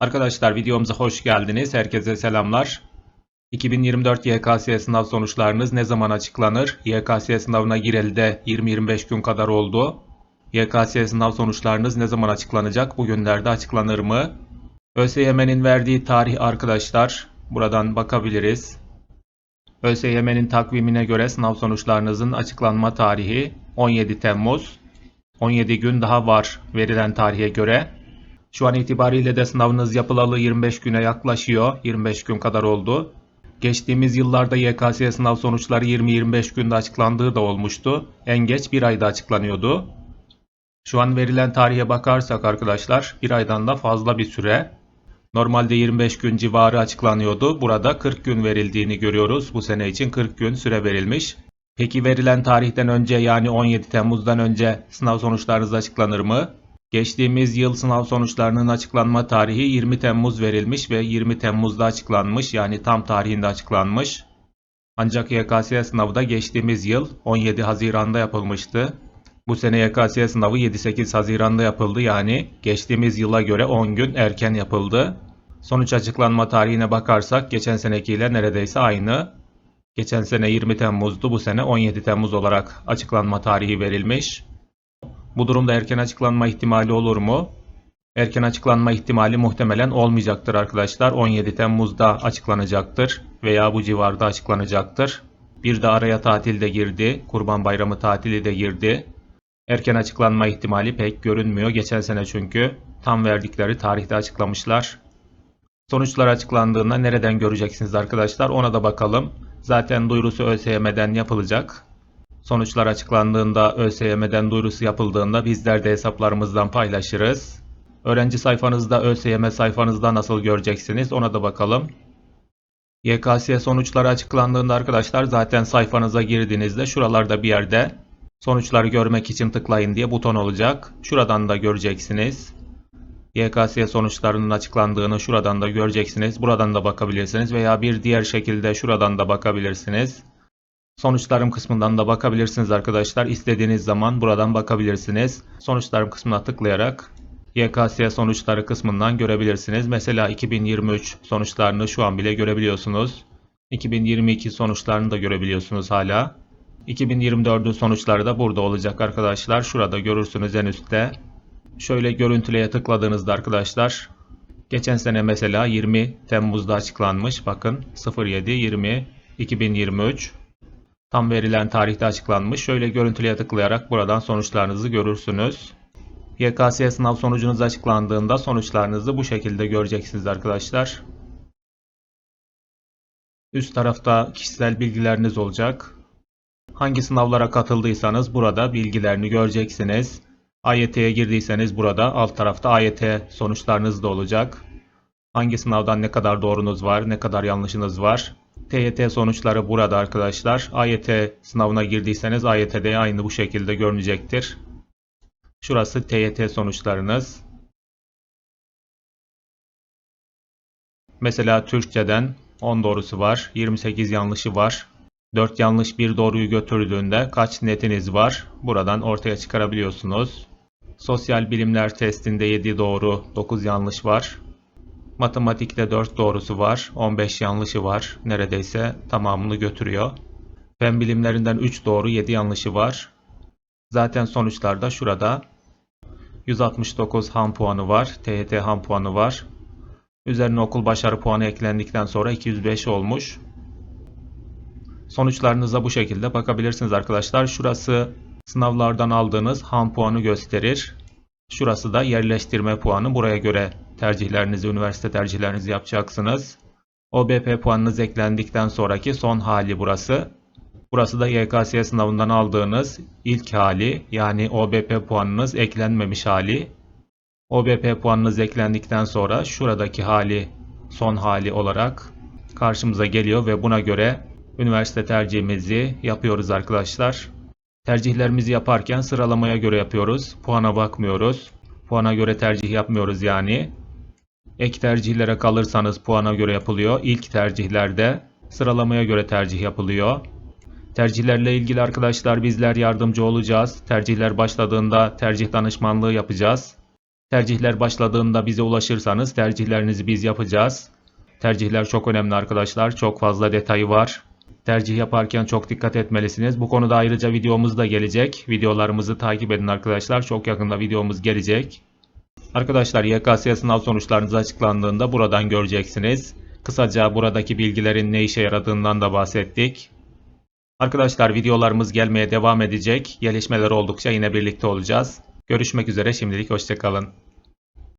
Arkadaşlar videomuza hoş geldiniz. Herkese selamlar. 2024 YKS sınav sonuçlarınız ne zaman açıklanır? YKS sınavına gireli de 20-25 gün kadar oldu. YKS sınav sonuçlarınız ne zaman açıklanacak? Bugünlerde açıklanır mı? ÖSYM'nin verdiği tarih arkadaşlar. Buradan bakabiliriz. ÖSYM'nin takvimine göre sınav sonuçlarınızın açıklanma tarihi 17 Temmuz. 17 gün daha var verilen tarihe göre. Şu an itibariyle de sınavınız yapılalı 25 güne yaklaşıyor. 25 gün kadar oldu. Geçtiğimiz yıllarda YKS sınav sonuçları 20-25 günde açıklandığı da olmuştu. En geç bir ayda açıklanıyordu. Şu an verilen tarihe bakarsak arkadaşlar bir aydan da fazla bir süre. Normalde 25 gün civarı açıklanıyordu. Burada 40 gün verildiğini görüyoruz. Bu sene için 40 gün süre verilmiş. Peki verilen tarihten önce yani 17 Temmuz'dan önce sınav sonuçlarınız açıklanır mı? Geçtiğimiz yıl sınav sonuçlarının açıklanma tarihi 20 Temmuz verilmiş ve 20 Temmuz'da açıklanmış yani tam tarihinde açıklanmış. Ancak YKS sınavı da geçtiğimiz yıl 17 Haziran'da yapılmıştı. Bu sene YKS sınavı 7-8 Haziran'da yapıldı yani geçtiğimiz yıla göre 10 gün erken yapıldı. Sonuç açıklanma tarihine bakarsak geçen senekiyle neredeyse aynı. Geçen sene 20 Temmuz'du bu sene 17 Temmuz olarak açıklanma tarihi verilmiş. Bu durumda erken açıklanma ihtimali olur mu? Erken açıklanma ihtimali muhtemelen olmayacaktır arkadaşlar. 17 Temmuz'da açıklanacaktır veya bu civarda açıklanacaktır. Bir de araya tatil de girdi. Kurban Bayramı tatili de girdi. Erken açıklanma ihtimali pek görünmüyor. Geçen sene çünkü tam verdikleri tarihte açıklamışlar. Sonuçlar açıklandığında nereden göreceksiniz arkadaşlar? Ona da bakalım. Zaten duyurusu ÖSYM'den yapılacak. Sonuçlar açıklandığında ÖSYM'den duyurusu yapıldığında bizler de hesaplarımızdan paylaşırız. Öğrenci sayfanızda ÖSYM sayfanızda nasıl göreceksiniz ona da bakalım. YKS sonuçları açıklandığında arkadaşlar zaten sayfanıza girdiğinizde şuralarda bir yerde sonuçları görmek için tıklayın diye buton olacak. Şuradan da göreceksiniz. YKS sonuçlarının açıklandığını şuradan da göreceksiniz. Buradan da bakabilirsiniz veya bir diğer şekilde şuradan da bakabilirsiniz. Sonuçlarım kısmından da bakabilirsiniz arkadaşlar. İstediğiniz zaman buradan bakabilirsiniz. Sonuçlarım kısmına tıklayarak YKS sonuçları kısmından görebilirsiniz. Mesela 2023 sonuçlarını şu an bile görebiliyorsunuz. 2022 sonuçlarını da görebiliyorsunuz hala. 2024'ün sonuçları da burada olacak arkadaşlar. Şurada görürsünüz en üstte. Şöyle görüntüleye tıkladığınızda arkadaşlar geçen sene mesela 20 Temmuz'da açıklanmış. Bakın 07 20 2023 tam verilen tarihte açıklanmış. Şöyle görüntüleye tıklayarak buradan sonuçlarınızı görürsünüz. YKS sınav sonucunuz açıklandığında sonuçlarınızı bu şekilde göreceksiniz arkadaşlar. Üst tarafta kişisel bilgileriniz olacak. Hangi sınavlara katıldıysanız burada bilgilerini göreceksiniz. AYT'ye girdiyseniz burada alt tarafta AYT sonuçlarınız da olacak. Hangi sınavdan ne kadar doğrunuz var, ne kadar yanlışınız var. TYT sonuçları burada arkadaşlar. AYT sınavına girdiyseniz AYT'de aynı bu şekilde görünecektir. Şurası TYT sonuçlarınız. Mesela Türkçeden 10 doğrusu var, 28 yanlışı var. 4 yanlış bir doğruyu götürdüğünde kaç netiniz var? Buradan ortaya çıkarabiliyorsunuz. Sosyal bilimler testinde 7 doğru, 9 yanlış var. Matematikte 4 doğrusu var, 15 yanlışı var. Neredeyse tamamını götürüyor. Fen bilimlerinden 3 doğru, 7 yanlışı var. Zaten sonuçlarda şurada 169 ham puanı var, TYT ham puanı var. Üzerine okul başarı puanı eklendikten sonra 205 olmuş. Sonuçlarınıza bu şekilde bakabilirsiniz arkadaşlar. Şurası sınavlardan aldığınız ham puanı gösterir. Şurası da yerleştirme puanı. Buraya göre tercihlerinizi, üniversite tercihlerinizi yapacaksınız. OBP puanınız eklendikten sonraki son hali burası. Burası da YKS sınavından aldığınız ilk hali yani OBP puanınız eklenmemiş hali. OBP puanınız eklendikten sonra şuradaki hali son hali olarak karşımıza geliyor ve buna göre üniversite tercihimizi yapıyoruz arkadaşlar. Tercihlerimizi yaparken sıralamaya göre yapıyoruz. Puana bakmıyoruz. Puana göre tercih yapmıyoruz yani. Ek tercihlere kalırsanız puana göre yapılıyor. İlk tercihlerde sıralamaya göre tercih yapılıyor. Tercihlerle ilgili arkadaşlar bizler yardımcı olacağız. Tercihler başladığında tercih danışmanlığı yapacağız. Tercihler başladığında bize ulaşırsanız tercihlerinizi biz yapacağız. Tercihler çok önemli arkadaşlar. Çok fazla detayı var. Tercih yaparken çok dikkat etmelisiniz. Bu konuda ayrıca videomuz da gelecek. Videolarımızı takip edin arkadaşlar. Çok yakında videomuz gelecek. Arkadaşlar YKS sınav sonuçlarınız açıklandığında buradan göreceksiniz. Kısaca buradaki bilgilerin ne işe yaradığından da bahsettik. Arkadaşlar videolarımız gelmeye devam edecek. Gelişmeler oldukça yine birlikte olacağız. Görüşmek üzere şimdilik hoşçakalın.